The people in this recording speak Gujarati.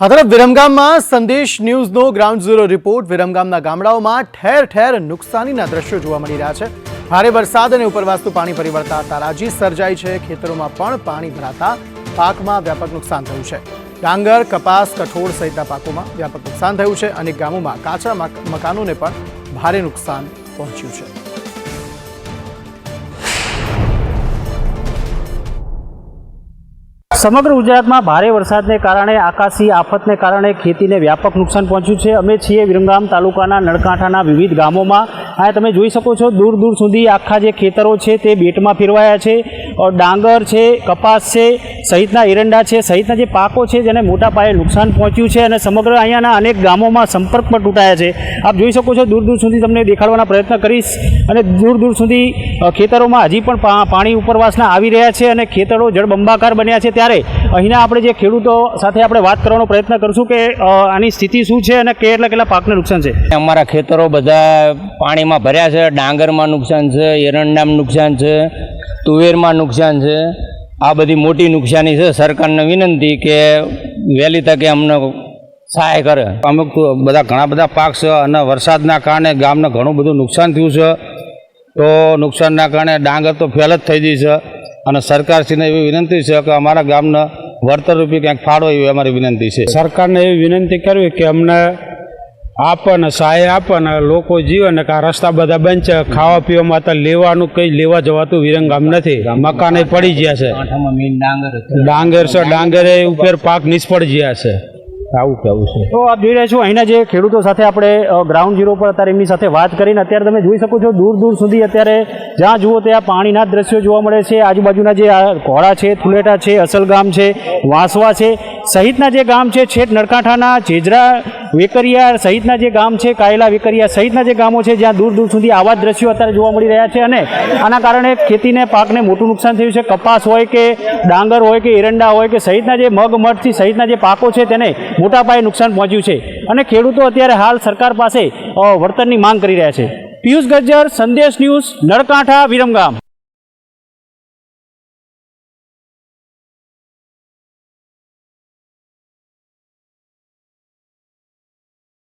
આ તરફ વિરમગામમાં સંદેશ ન્યૂઝનો ગ્રાઉન્ડ ઝીરો રિપોર્ટ. વિરમગામના ગામડાઓમાં ઠેર ઠેર નુકસાનીના દ્રશ્યો જોવા મળી રહ્યા છે. ભારે વરસાદ અને ઉપરવાસનું પાણી પરિવર્તા તારાજી સર્જાઈ છે. ખેતરોમાં પણ પાણી ભરાતા પાકમાં વ્યાપક નુકસાન થયું છે. ડાંગર, કપાસ, કઠોળ સહિતના પાકોમાં વ્યાપક નુકસાન થયું છે અનેક ગામોમાં કાચા મક- મકાનોને પણ ભારે નુકસાન પહોંચ્યું છે. સમગ્ર ગુજરાતમાં ભારે વરસાદને કારણે, આકાશી આફતને કારણે ખેતીને વ્યાપક નુકસાન પહોંચ્યું છે. અમે છીએ વિરમગામ તાલુકાના નળકાંઠાના વિવિધ ગામોમાં. આ તમે જોઈ શકો છો દૂર દૂર સુધી આખા જે ખેતરો છે તે બેટમાં ફેરવાયા છે. ડાંગર છે કપાસ છે સહિતના એરંડા છે, સહિતના જે પાકો છે જેને મોટા પાયે નુકસાન પહોંચ્યું છે અને સમગ્ર અહીંયાના અનેક ગામોમાં સંપર્ક પણ તૂટાયા છે. આપ જોઈ શકો છો, દૂર દૂર સુધી તમને દેખાડવાના પ્રયત્ન કરીશ અને દૂર દૂર સુધી ખેતરોમાં હજી પણ પાણી ઉપરવાસના આવી રહ્યા છે અને ખેતરો જળબંબાકાર બન્યા છે. ત્યારે અહીંના આપણે જે ખેડૂતો સાથે આપણે વાત કરવાનો પ્રયત્ન કરશું કે આની સ્થિતિ શું છે અને કેટલા કેટલા પાકને નુકસાન છે. અમારા ખેતરો બધા પાણીમાં ભર્યા છે, ડાંગરમાં નુકસાન છે, એરંડામાં નુકસાન છે, તુવેરમાં નુકસાન છે. આ બધી મોટી નુકસાની છે. સરકારને વિનંતી કે વહેલી તકે અમને સહાય કરે. અમુક બધા ઘણા બધા પાક છે અને વરસાદના કારણે ગામને ઘણું બધું નુકસાન થયું છે. તો નુકસાનના કારણે ડાંગર તો ફેલ જ થઈ ગઈ છે. અને સરકારશ્રીને એવી વિનંતી છે કે અમારા ગામને વળતર રૂપી ક્યાંક ફાળો એવી અમારી વિનંતી છે. સરકારને એવી વિનંતી કરવી કે અમને આપે ને સહાય આપે ને લોકો જીવે ને કે આ રસ્તા બધા બંધ છે. ખાવા પીવામાં તો લેવાનું કંઈ લેવા જવાતું વિરંગામ નથી. મકાને પડી ગયા છે. ડાંગર છે. ડાંગરે ઉપર પાક નિષ્ફળ ગયા છે. આવું કેવું છે. તો આપ જોઈ રહ્યા છો અહીંના જે ખેડૂતો સાથે આપણે ગ્રાઉન્ડ ઝીરો પર અત્યારે એમની સાથે વાત કરીને અત્યારે તમે જોઈ શકો છો દૂર દૂર સુધી અત્યારે જ્યાં જુઓ ત્યાં પાણીના દ્રશ્યો જોવા મળે છે. આજુબાજુના જે આ ઘોડા છે થુલેટા છે અસલગામ છે વાંસવા છે સહિતના જે ગામ છે છેટ નળકાંઠાના જેજરા વેકરિયા સહિતના જે ગામ છે, કાયલા વેકરિયા સહિતના જે ગામો છે, જ્યાં દૂર દૂર સુધી આવા જ દ્રશ્યો અત્યારે જોવા મળી રહ્યા છે અને આના કારણે ખેતીને, પાકને મોટું નુકસાન થયું છે. કપાસ હોય કે ડાંગર હોય કે એરંડા હોય કે સહિતના જે મગ મઠથી સહિતના જે પાકો છે તેને મોટા પાયે નુકસાન પહોંચ્યું છે. અને ખેડૂતો અત્યારે હાલ સરકાર પાસે વળતરની માંગ કરી રહ્યા છે. પિયુષ ગજ્જર, સંદેશ ન્યૂઝ નળકાંઠા વિરમગામ.